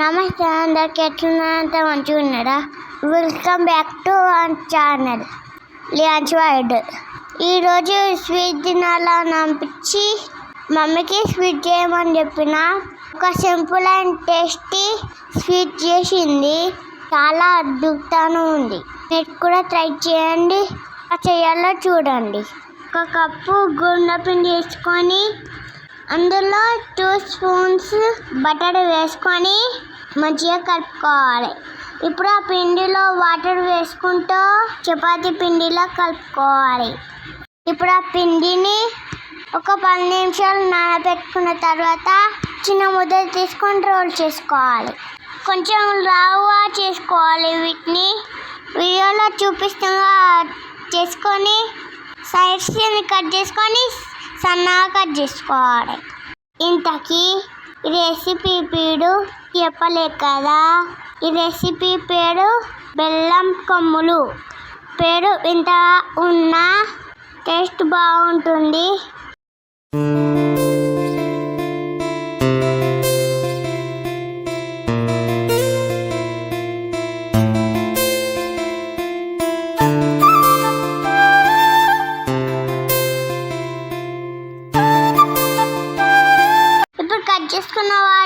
నమస్తే అందరికి ఎట్లున్నారంతా మంచిగా ఉన్నారా welcome back to our channel లియాన్స్ వైడ్ ఈరోజు స్వీట్ తినాలని అనిపించి మమ్మీకి స్వీట్ చేయమని చెప్పిన ఒక సింపుల్ అండ్ టేస్టీ స్వీట్ చేసింది. చాలా అద్భుతంగా ఉంది. మీరు కూడా ట్రై చేయండి. చేయాలో చూడండి. ఒక కప్పు గుండె పిండి వేసుకొని అందులో టూ స్పూన్స్ బటర్ వేసుకొని మంచిగా కలుపుకోవాలి. ఇప్పుడు ఆ పిండిలో వాటర్ వేసుకుంటూ చపాతి పిండిలో కలుపుకోవాలి. ఇప్పుడు ఆ పిండిని ఒక పది నిమిషాలు నానబెట్టుకున్న తర్వాత చిన్న ముద్ద తీసుకొని రోల్ చేసుకోవాలి. కొంచెం రావుగా చేసుకోవాలి వీటిని. వీడియోలో చూపిస్తున్నా చేసుకొని సైడ్స్ని కట్ చేసుకొని సన్నగా కట్ చేసుకోవాలి. ఇంతకీ ఈ రెసిపీ పేరు చెప్పలే కదా? ఈ రెసిపీ పేరు బెల్లం కొమ్ములు. పేరు ఇంత ఉన్న టేస్ట్ బాగుంటుంది.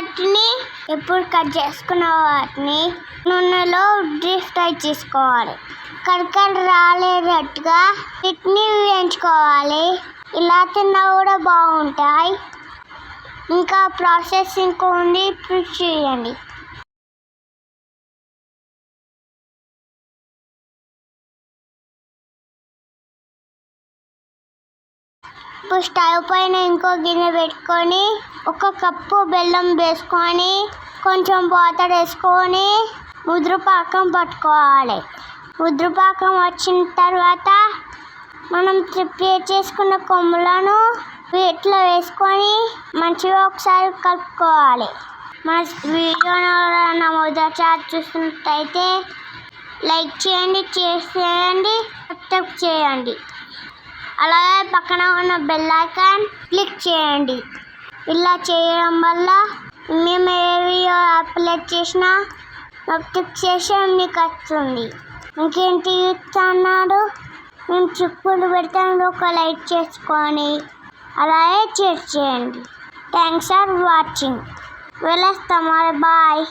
వాటిని ఎప్పుడు కట్ చేసుకున్న వాటిని నూనెలో డీప్ ఫ్రై చేసుకోవాలి. కడకడ రాలేటట్టుగా వీటిని వేయించుకోవాలి. ఇలా తిన్నా కూడా బాగుంటాయి. ఇంకా ప్రాసెస్ ఇంకో ఉంది ఇప్పుడు చేయండి. ఇప్పుడు స్టవ్ పైన ఇంకో గిన్నె పెట్టుకొని ఒక కప్పు బెల్లం వేసుకొని కొంచెం వాటర్ వేసుకొని ముద్రపాకం పట్టుకోవాలి. ముద్రపాకం వచ్చిన తర్వాత మనం ప్రిపేర్ చేసుకున్న కొమ్ములను వీటిలో వేసుకొని మంచిగా ఒకసారి కలుపుకోవాలి. మన వీడియో మొదటిసారి చూసినట్టయితే లైక్ చేయండి చేసేయండి సబ్స్క్రైబ్ చేయండి. అలాగే పక్కన ఉన్న బెల్ ఐకాన్ క్లిక్ చేయండి. ఇలా చేయడం వల్ల మేము ఏ వీడియో అప్లోడ్ చేసినా నోటిఫికేషన్ మీకు వస్తుంది. ఇంకేంటి అన్నారు మేము చిక్కులు పెడతాను ఒక లైక్ చేసుకొని అలాగే షేర్ చేయండి. థ్యాంక్స్ ఫర్ వాచింగ్ వెళ్ళేస్తాం బాయ్